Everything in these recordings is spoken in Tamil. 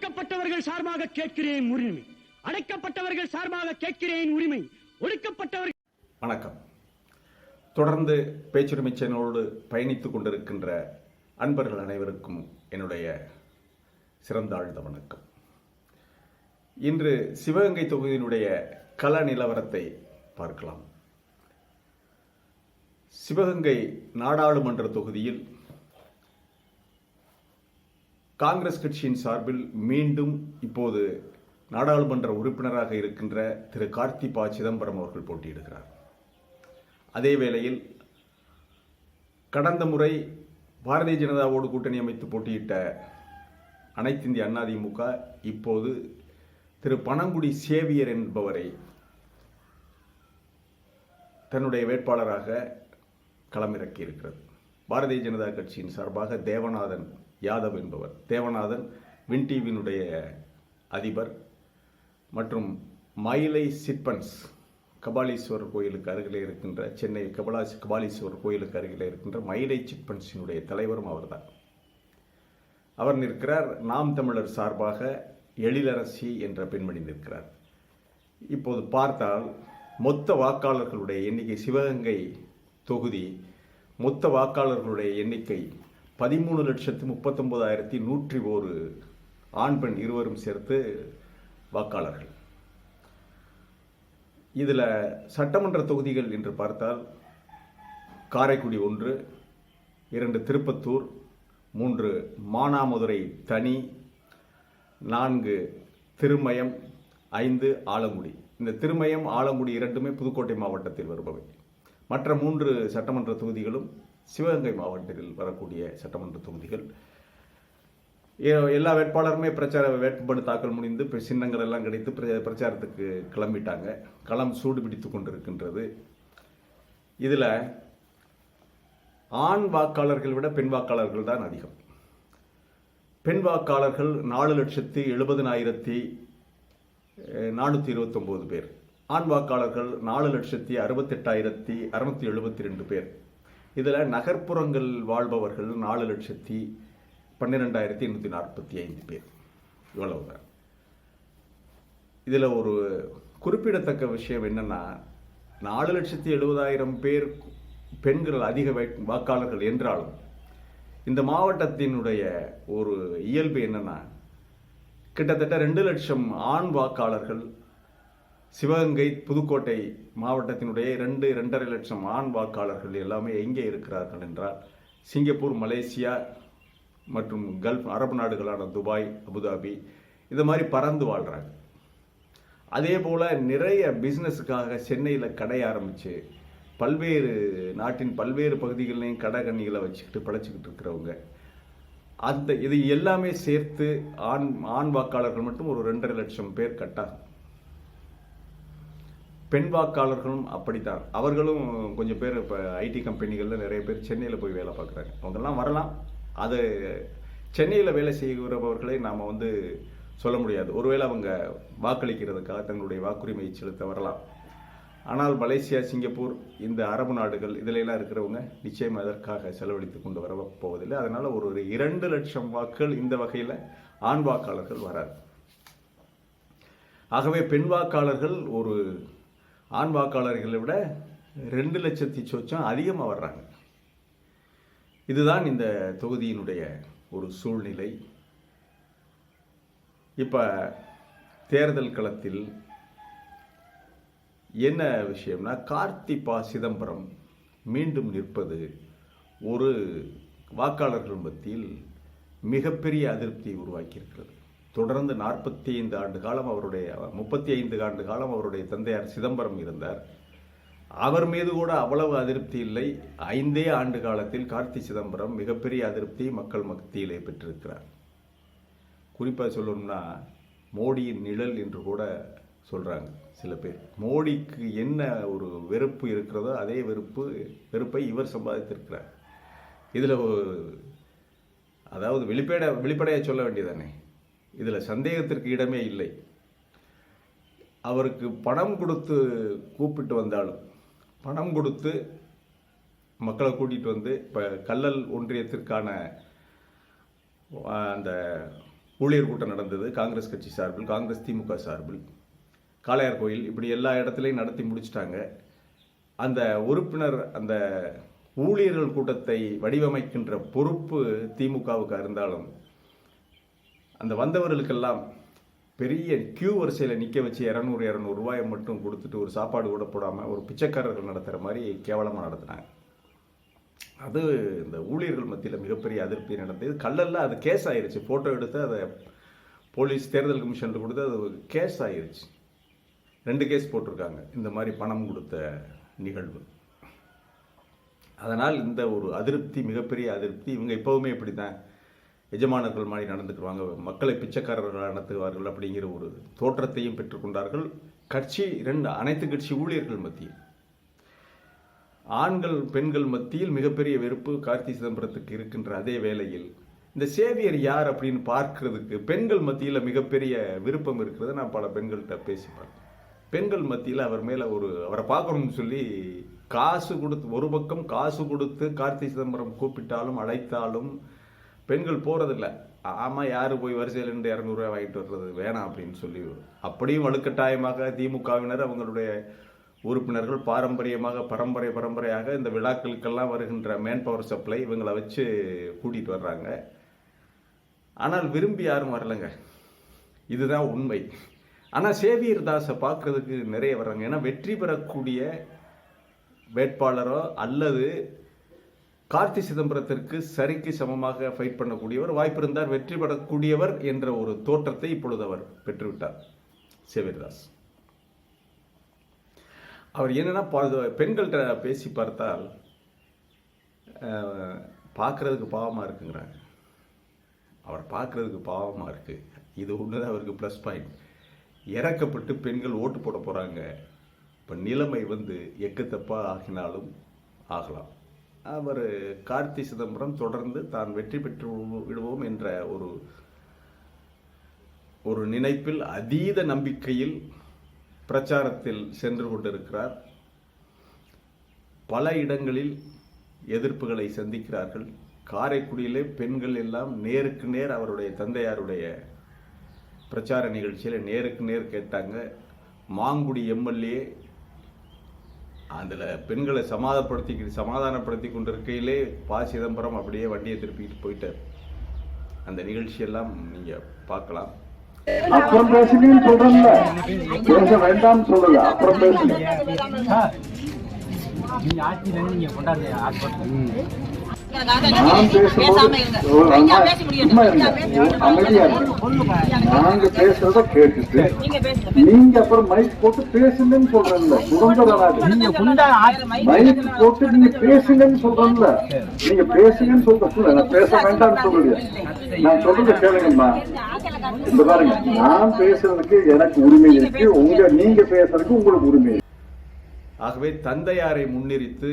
ஒடுக்கப்பட்டவர்கள் சார்பாக கேட்கிறேன் உரிமை. அடைக்கப்பட்டவர்கள் சார்பாக கேட்கிறேன் உரிமை. ஒடுக்கப்பட்டவர்கள் வணக்கம். தொடர்ந்து பேச்சுரிமை சேனலோடு பயணித்துக் கொண்டிருக்கின்ற அன்பர்கள் அனைவருக்கும் என்னுடைய சிறந்தாழ்ந்த வணக்கம். இன்று சிவகங்கை தொகுதியினுடைய கள நிலவரத்தை பார்க்கலாம். சிவகங்கை நாடாளுமன்ற தொகுதியில் காங்கிரஸ் கட்சியின் சார்பில் மீண்டும் இப்போது நாடாளுமன்ற உறுப்பினராக இருக்கின்ற திரு. கார்த்தி பா சிதம்பரம் அவர்கள் போட்டியிடுகிறார். அதே வேளையில் கடந்த முறை பாரதிய ஜனதாவோடு கூட்டணி அமைத்து போட்டியிட்ட அனைத்திந்திய அண்ணா திமுக இப்போது திரு. பனங்குடி சேவியர் என்பவரை தன்னுடைய வேட்பாளராக களமிறக்கி இருக்கிறது பாரதிய ஜனதா கட்சியின் சார்பாக தேவநாதன் யாதவ் என்பவர். தேவநாதன் வின் டிவியினுடைய அதிபர் மற்றும் மயிலை சிற்பன்ஸ் கபாலீஸ்வரர் கோயிலுக்கு அருகிலே இருக்கின்ற சென்னை கபலா கபாலீஸ்வரர் கோயிலுக்கு அருகிலே இருக்கின்ற மயிலை சிட்பன்ஸினுடைய தலைவரும் அவர்தான். அவர் நிற்கிறார். நாம் தமிழர் சார்பாக எழிலரசி என்ற பெண்மணி நிற்கிறார். இப்போது பார்த்தால் மொத்த வாக்காளர்களுடைய எண்ணிக்கை சிவகங்கை தொகுதி மொத்த வாக்காளர்களுடைய எண்ணிக்கை பதிமூணு லட்சத்து முப்பத்தொம்போதாயிரத்தி நூற்றி ஒரு ஆண் பெண் இருவரும் சேர்த்து வாக்காளர்கள். இதில் சட்டமன்ற தொகுதிகள் என்று பார்த்தால் காரைக்குடி ஒன்று இரண்டு திருப்பத்தூர் மூன்று மானாமதுரை தனி நான்கு திருமயம் ஐந்து ஆலங்குடி. இந்த திருமயம் ஆலங்குடி இரண்டுமே புதுக்கோட்டை மாவட்டத்தில் வருபவை. மற்ற மூன்று சட்டமன்ற தொகுதிகளும் சிவகங்கை மாவட்டத்தில் வரக்கூடிய சட்டமன்ற தொகுதிகள். எல்லா வேட்பாளருமே பிரச்சார வேட்புமனு தாக்கல் முடிந்து சின்னங்கள் எல்லாம் கிடைத்து பிரச்சாரத்துக்கு கிளம்பிட்டாங்க. களம் சூடு பிடித்து கொண்டிருக்கின்றது. இதில் ஆண் வாக்காளர்கள் விட பெண் வாக்காளர்கள் தான் அதிகம். பெண் வாக்காளர்கள் நாலு லட்சத்தி எழுபதினாயிரத்தி நானூற்றி இருபத்தொம்போது பேர். ஆண் வாக்காளர்கள் நாலு லட்சத்தி அறுபத்தெட்டாயிரத்தி அறுநூத்தி எழுபத்தி ரெண்டு பேர். இதில் நகர்ப்புறங்கள் வாழ்பவர்கள் நாலு லட்சத்தி பன்னிரெண்டாயிரத்தி எண்ணூற்றி நாற்பத்தி ஐந்து பேர். இவ்வளவுதான் இதில் ஒரு குறிப்பிடத்தக்க விஷயம் என்னென்னா நாலு லட்சத்தி எழுபதாயிரம் பேர் பெண்கள் அதிக வாக்காளர்கள் என்றாலும் இந்த மாவட்டத்தினுடைய ஒரு இயல்பு என்னென்னா கிட்டத்தட்ட ரெண்டு லட்சம் ஆண் வாக்காளர்கள் சிவகங்கை புதுக்கோட்டை மாவட்டத்தினுடைய ரெண்டு ரெண்டரை லட்சம் ஆண் வாக்காளர்கள் எல்லாமே எங்கே இருக்கிறார்கள் என்றால் சிங்கப்பூர் மலேசியா மற்றும் கல்ஃப் அரபு நாடுகளான துபாய் அபுதாபி இது மாதிரி பறந்து வாழ்கிறாங்க அதே போல் நிறைய பிஸ்னஸுக்காக சென்னையில் கடை ஆரம்பித்து பல்வேறு நாட்டின் பல்வேறு பகுதிகளையும் கடை கண்ணிகளை வச்சுக்கிட்டு பழச்சிக்கிட்டு இருக்கிறவங்க. அந்த இது எல்லாமே சேர்த்து ஆண் ஆண் வாக்காளர்கள் மட்டும் ஒரு ரெண்டரை லட்சம் பேர் கட்டாகும் பெண் வாக்காளர்களும் அப்படித்தான். அவர்களும் கொஞ்சம் பேர் இப்போ ஐடி கம்பெனிகளில் நிறைய பேர் சென்னையில் போய் வேலை பார்க்குறாங்க. அவங்கெல்லாம் வரலாம். அது சென்னையில் வேலை செய்கிறவர்களை நாம் வந்து சொல்ல முடியாது. ஒருவேளை அவங்க வாக்களிக்கிறதுக்காக தங்களுடைய வாக்குரிமையை செலுத்த வரலாம். ஆனால் மலேசியா சிங்கப்பூர் இந்த அரபு நாடுகள் இதிலெல்லாம் இருக்கிறவங்க நிச்சயம் அதற்காக செலவழித்து கொண்டு வர போவதில்லை. அதனால் ஒரு ஒரு இரண்டு லட்சம் வாக்குகள் இந்த வகையில் ஆண் வாக்காளர்கள் வராது ஆகவே பெண் வாக்காளர்கள் ஒரு ஆண் வாக்காளர்களை விட ரெண்டு லட்சத்தி சொச்சம் அதிகமாக வர்றாங்க. இதுதான் இந்த தொகுதியினுடைய ஒரு சூழ்நிலை. இப்போ தேர்தல் களத்தில் என்ன விஷயம்னா கார்த்தி பா சிதம்பரம் மீண்டும் நிற்பது ஒரு வாக்காளர்கள் மத்தியில் மிகப்பெரிய அதிருப்தியை உருவாக்கியிருக்கிறது. தொடர்ந்து நாற்பத்தி ஐந்து ஆண்டு காலம் அவருடைய முப்பத்தி ஐந்து ஆண்டு காலம் அவருடைய தந்தையார் சிதம்பரம் இருந்தார். அவர் மீது கூட அவ்வளவு அதிருப்தி இல்லை. ஐந்தே ஆண்டு காலத்தில் கார்த்தி சிதம்பரம் மிகப்பெரிய அதிருப்தி மக்கள் மத்தியிலே பெற்றிருக்கிறார். குறிப்பாக சொல்லணும்னா மோடியின் நிழல் என்று கூட சொல்கிறாங்க சில பேர். மோடிக்கு என்ன ஒரு வெறுப்பு இருக்கிறதோ அதே வெறுப்பு வெறுப்பை இவர் சம்பாதித்திருக்கிறார். இதில் அதாவது வெளிப்பட வெளிப்படையாக சொல்ல வேண்டியதானே இதில் சந்தேகத்திற்கு இடமே இல்லை. அவருக்கு பணம் கொடுத்து கூப்பிட்டு வந்தாலும் பணம் கொடுத்து மக்களை கூட்டிகிட்டு வந்து இப்போ கல்லல் ஒன்றியத்திற்கான அந்த ஊழியர் கூட்டம் நடந்தது காங்கிரஸ் கட்சி சார்பில் காங்கிரஸ் திமுக சார்பில். காளையார் கோயில் இப்படி எல்லா இடத்துலையும் நடத்தி முடிச்சிட்டாங்க. அந்த உறுப்பினர் அந்த ஊழியர்கள் கூட்டத்தை வடிவமைக்கின்ற பொறுப்பு திமுகவுக்கு இருந்தாலும் அந்த வந்தவர்களுக்கெல்லாம் பெரிய கியூ வரிசையில் நிற்க வச்சு இரநூறு இரநூறு ரூபாயை மட்டும் கொடுத்துட்டு ஒரு சாப்பாடு கூட போடாமல் ஒரு பிச்சைக்காரர்கள் நடத்துகிற மாதிரி கேவலமாக நடத்துனாங்க. அது இந்த ஊழியர்கள் மத்தியில் மிகப்பெரிய அதிருப்தி நடந்தது. கல்லல்ல அது கேஸ் ஆயிடுச்சு ஃபோட்டோ எடுத்து அதை போலீஸ் தேர்தல் கமிஷனில் கொடுத்து அது கேஸ் ஆயிடுச்சு ரெண்டு கேஸ் போட்டிருக்காங்க. இந்த மாதிரி பணம் கொடுத்த நிகழ்வு. அதனால் இந்த ஒரு அதிருப்தி மிகப்பெரிய அதிருப்தி இவங்க எப்போவுமே இப்படி தான் எஜமானர்கள் மாதிரி நடந்துக்குவாங்க மக்களை பிச்சைக்காரர்கள் நடத்துவார்கள் அப்படிங்கிற ஒரு தோற்றத்தையும் பெற்றுக்கொண்டார்கள். கட்சி ரெண்டு அனைத்து கட்சி ஊழியர்கள் மத்தியில். ஆண்கள் பெண்கள் மத்தியில் மிகப்பெரிய வெறுப்பு கார்த்தி சிதம்பரத்துக்கு இருக்கின்ற அதே வேளையில் இந்த சேவியர் யார் அப்படின்னு பார்க்கறதுக்கு பெண்கள் மத்தியில் மிகப்பெரிய விருப்பம் இருக்கிறது நான் பல பெண்கள்கிட்ட பேசிப்பேன் பெண்கள் மத்தியில் அவர் மேலே ஒரு அவரை பார்க்கணும்னு சொல்லி காசு கொடுத்து ஒரு பக்கம் காசு கொடுத்து கார்த்தி சிதம்பரம் கூப்பிட்டாலும் அழைத்தாலும் பெண்கள் போகிறதில்ல ஆமாம் யார் போய் வரிசையில் நின்று இரநூறுவா வாங்கிட்டு வர்றது? வேணாம் அப்படின்னு சொல்லி அப்படியும் வலுக்கட்டாயமாக திமுகவினர் அவங்களுடைய உறுப்பினர்கள் பாரம்பரியமாக பரம்பரை பரம்பரையாக இந்த விழாக்களுக்கெல்லாம் வருகின்ற மேன் பவர் சப்ளை இவங்களை வச்சு கூட்டிகிட்டு வர்றாங்க. ஆனால் விரும்பி யாரும் வரலைங்க. இதுதான் உண்மை. ஆனால் சேவியர் தாஸை பார்க்கறதுக்கு நிறைய வர்றாங்க. ஏன்னா வெற்றி பெறக்கூடிய வேட்பாளரோ அல்லது கார்த்தி சிதம்பரத்திற்கு சரிக்கு சமமாக ஃபைட் பண்ணக்கூடியவர் வாய்ப்பு இருந்தார் வெற்றி பெறக்கூடியவர் என்ற ஒரு தோற்றத்தை இப்பொழுது அவர் பெற்றுவிட்டார். சேவிர்தாஸ். அவர் என்னென்னா பா- பெண்கள்கிட்ட பேசி பார்த்தால் பார்க்குறதுக்கு பாவமாக இருக்குங்கிறாங்க. அவர் பார்க்குறதுக்கு பாவமாக இருக்குது இது ஒன்று தான் அவருக்கு ப்ளஸ் பாயிண்ட் இறக்கப்பட்டு பெண்கள் ஓட்டு போட போகிறாங்க இப்போ நிலைமை வந்து எக்கத்தப்பாக ஆகினாலும் ஆகலாம். அவர் கார்த்தி சிதம்பரம் தொடர்ந்து தான் வெற்றி பெற்று விடுவோம் என்ற ஒரு ஒரு நினைப்பில் அதீத நம்பிக்கையில் பிரச்சாரத்தில் சென்று கொண்டிருக்கிறார். பல இடங்களில் எதிர்ப்புகளை சந்திக்கிறார்கள். காரைக்குடியிலே பெண்கள் எல்லாம் நேருக்கு நேர் அவருடைய தந்தையாருடைய பிரச்சார நிகழ்ச்சியில் நேருக்கு நேர் கேட்டாங்க. மாங்குடி எம்எல்ஏ அதில் பெண்களை சமாதப்படுத்தி சமாதானப்படுத்தி கொண்டிருக்கையிலே ப. சிதம்பரம் அப்படியே வண்டியை திருப்பிட்டு போயிட்டார். அந்த நிகழ்ச்சியெல்லாம் நீங்கள் பார்க்கலாம். அப்புறம் பேசுங்கன்னு சொல்றேன்ல. பேச வேண்டாம்னு சொல்லல. அப்புறம் பேசுங்க. நீங்க ஆட்சியில நீங்க கொண்டாடுங்க நாங்க பேசுறத கேட்டுட்டு. நீங்க அப்புறம் மைக் போட்டு பேசுங்கன்னு சொல்றேன்ல. சுதந்திர நாடு நீங்க கொண்டாட ஆட்சி மைக் போட்டு நீங்க பேசுங்கன்னு சொல்றேன்ல. நீங்க பேசுங்கன்னு சொல்றேன் நான் பேச வேண்டாம்னு சொல்லலையா நான் சொல்றத கேளுங்கம்மா. இந்த பாருங்க நான் பேசுறதுக்கு எனக்கு உரிமை இருக்கு. உங்க நீங்க பேசுறதுக்கு உங்களுக்கு உரிமை ஆகவே தந்தையாரை முன்னிறுத்து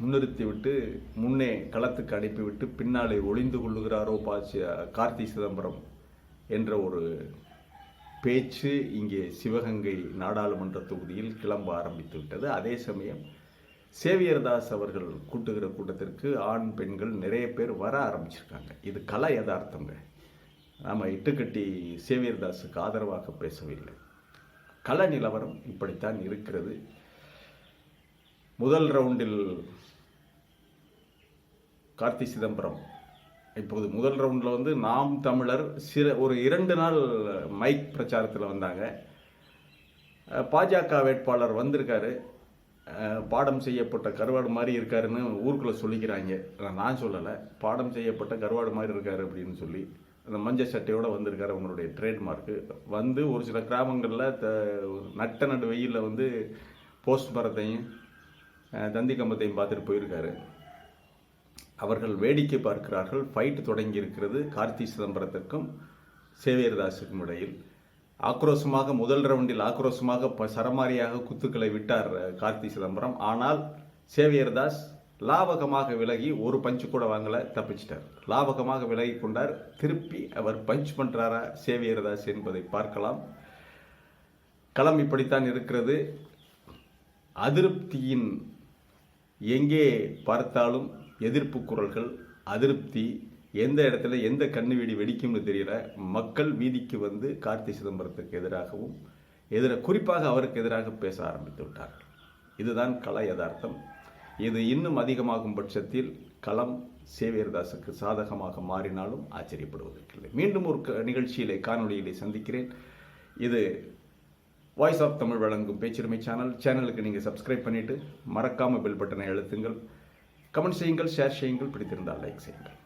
முன்னிறுத்திவிட்டு முன்னே களத்துக்கு அனுப்பிவிட்டு பின்னாலே ஒளிந்து கொள்ளுகிறாரோ பாசி கார்த்தி சிதம்பரம் என்ற ஒரு பேச்சு இங்கே சிவகங்கை நாடாளுமன்ற தொகுதியில் கிளம்ப ஆரம்பித்து விட்டது அதே சமயம் சேவியர்தாஸ் அவர்கள் கூட்டுகிற கூட்டத்திற்கு ஆண் பெண்கள் நிறைய பேர் வர ஆரம்பிச்சிருக்காங்க. இது கலை யதார்த்தங்க. நாம் இட்டுக்கட்டி சேவியர்தாஸுக்கு ஆதரவாக பேசவில்லை. கள நிலவரம் இப்படித்தான் இருக்கிறது. முதல் ரவுண்டில் கார்த்தி சிதம்பரம். இப்போது முதல் ரவுண்டில் வந்து நாம் தமிழர் சில ஒரு இரண்டு நாள் மைக் பிரச்சாரத்தில் வந்தாங்க. பாஜக வேட்பாளர் வந்திருக்காரு. பாடம் செய்யப்பட்ட கருவாடு மாதிரி இருக்காருன்னு ஊருக்குள்ளே சொல்லிக்கிறாங்க. நான் சொல்லலை. பாடம் செய்யப்பட்ட கருவாடு மாதிரி இருக்காரு அப்படின்னு சொல்லி அந்த மஞ்சள் சட்டையோடு வந்திருக்காரு அவங்களுடைய ட்ரேட்மார்க்கு வந்து ஒரு சில கிராமங்களில் த நட்ட நடு வெயிலில் வந்து போஸ்ட் மரத்தையும் தந்தி கம்பத்தையும் பார்த்துட்டு போயிருக்காரு. அவர்கள் வேடிக்கை பார்க்கிறார்கள். ஃபைட் தொடங்கி இருக்கிறது கார்த்தி சிதம்பரத்திற்கும் சேவியர்தாஸுக்கும் இடையில். ஆக்ரோஷமாக முதல் ரவுண்டில் ஆக்ரோஷமாக ப சரமாரியாக குத்துக்களை விட்டார் கார்த்தி சிதம்பரம். ஆனால் சேவியர்தாஸ் லாவகமாக விலகி ஒரு பஞ்சு கூட வாங்கலை தப்பிச்சிட்டார். லாவகமாக விலகி கொண்டார். திருப்பி அவர் பஞ்ச் பண்ணுறாரா சேவியர்தாஸ் என்பதை பார்க்கலாம். களம் இப்படித்தான் இருக்கிறது. அதிருப்தியின் எங்கே பார்த்தாலும் எதிர்ப்பு குரல்கள் அதிருப்தி எந்த இடத்துல எந்த கண்ணு வெடி வெடிக்கும்னு தெரியல. மக்கள் வீதிக்கு வந்து கார்த்தி சிதம்பரத்துக்கு எதிராகவும் எதிர குறிப்பாக அவருக்கு எதிராக பேச ஆரம்பித்து விட்டார்கள். இதுதான் கள யதார்த்தம். இது இன்னும் அதிகமாகும் பட்சத்தில் களம் சேவியர்தாஸுக்கு சாதகமாக மாறினாலும் ஆச்சரியப்படுவதற்கில்லை. மீண்டும் ஒரு க- நிகழ்ச்சியிலே காணொளியிலே சந்திக்கிறேன். இது வாய்ஸ் ஆஃப் தமிழ் வழங்கும் பேச்சுரிமை சேனல். சேனலுக்கு நீங்கள் சப்ஸ்கிரைப் பண்ணிவிட்டு மறக்காமல் பெல் பட்டனை அழுத்துங்கள். கமெண்ட் செய்யுங்கள் ஷேர் செய்யுங்கள் பிடித்திருந்தால் லைக் செய்யுங்கள்.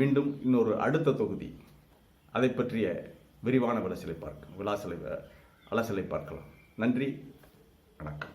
மீண்டும் இன்னொரு அடுத்த தொகுதி. அதை பற்றிய விரிவான விளசலை பார்க்க விளாசலை அலசலை பார்க்கலாம். நன்றி வணக்கம்.